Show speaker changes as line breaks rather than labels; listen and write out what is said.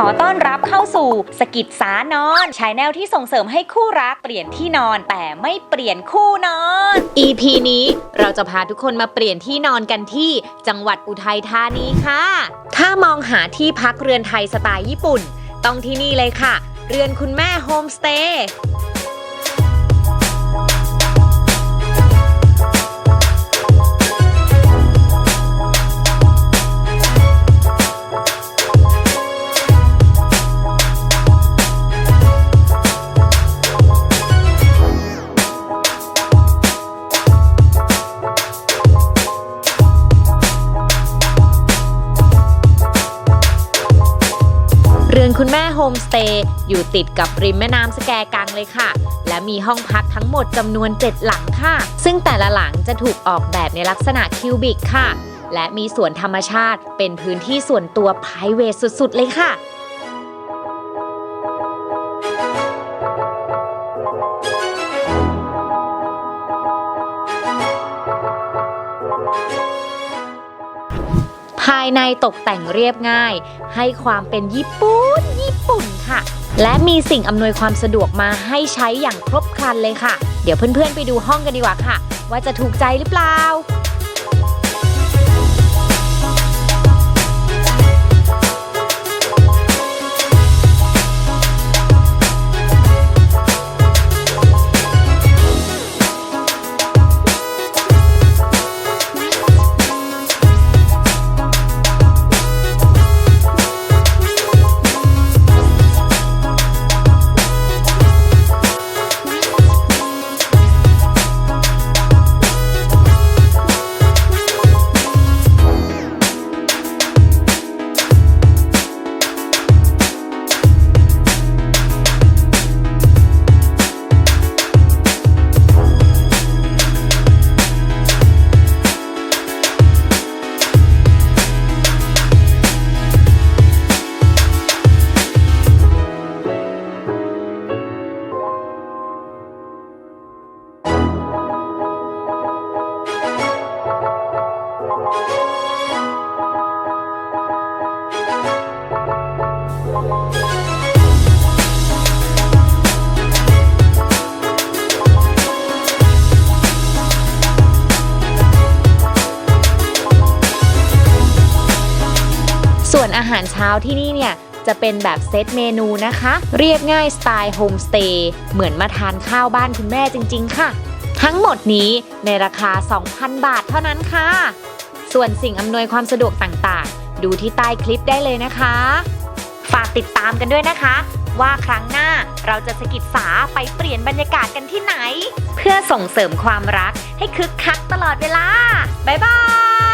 ขอต้อนรับเข้าสู่สกิดสานอนชายแนลที่ส่งเสริมให้คู่รักเปลี่ยนที่นอนแต่ไม่เปลี่ยนคู่นอน EP นี้เราจะพาทุกคนมาเปลี่ยนที่นอนกันที่จังหวัดอุทัยธานีค่ะ ถ้ามองหาที่พักเรือนไทยสไตล์ญี่ปุ่น ต้องที่นี่เลยค่ะ เรือนคุณแม่โฮมสเตย์ นคุณแม่โฮมสเตย์อยู่ติดกับริมแม่น้ำสแกกังเลยค่ะ และมีห้องพักทั้งหมดจำนวน 7 หลังค่ะ ซึ่งแต่ละหลังจะถูกออกแบบในลักษณะคิวบิกค่ะ และมีสวนธรรมชาติเป็นพื้นที่ส่วนตัวไพรเวทสุดๆเลยค่ะ ภายในตกแต่งเรียบง่าย ให้ความเป็นญี่ปุ่น ญี่ปุ่นค่ะ และมีสิ่งอำนวยความสะดวกมาให้ใช้อย่างครบครันเลยค่ะ เดี๋ยวเพื่อนๆไปดูห้องกันดีกว่าค่ะ ว่าจะถูกใจหรือเปล่า หารเช้าที่นี่เนี่ยจะเป็นแบบเซตเมนูนะคะ เรียบง่ายสไตล์โฮมสเตย์เหมือนมาทานข้าวบ้านคุณแม่จริง ๆ ค่ะ ทั้งหมดนี้ในราคา 2,000 บาทเท่านั้นค่ะ ส่วนสิ่งอำนวยความสะดวกต่างๆ ดูที่ใต้คลิปได้เลยนะคะ ฝากติดตามกันด้วยนะคะ ว่าครั้งหน้าเราจะสกิดสาไปเปลี่ยนบรรยากาศกันที่ไหน เพื่อส่งเสริมความรักให้คึกคักตลอดเวลา บ๊ายบาย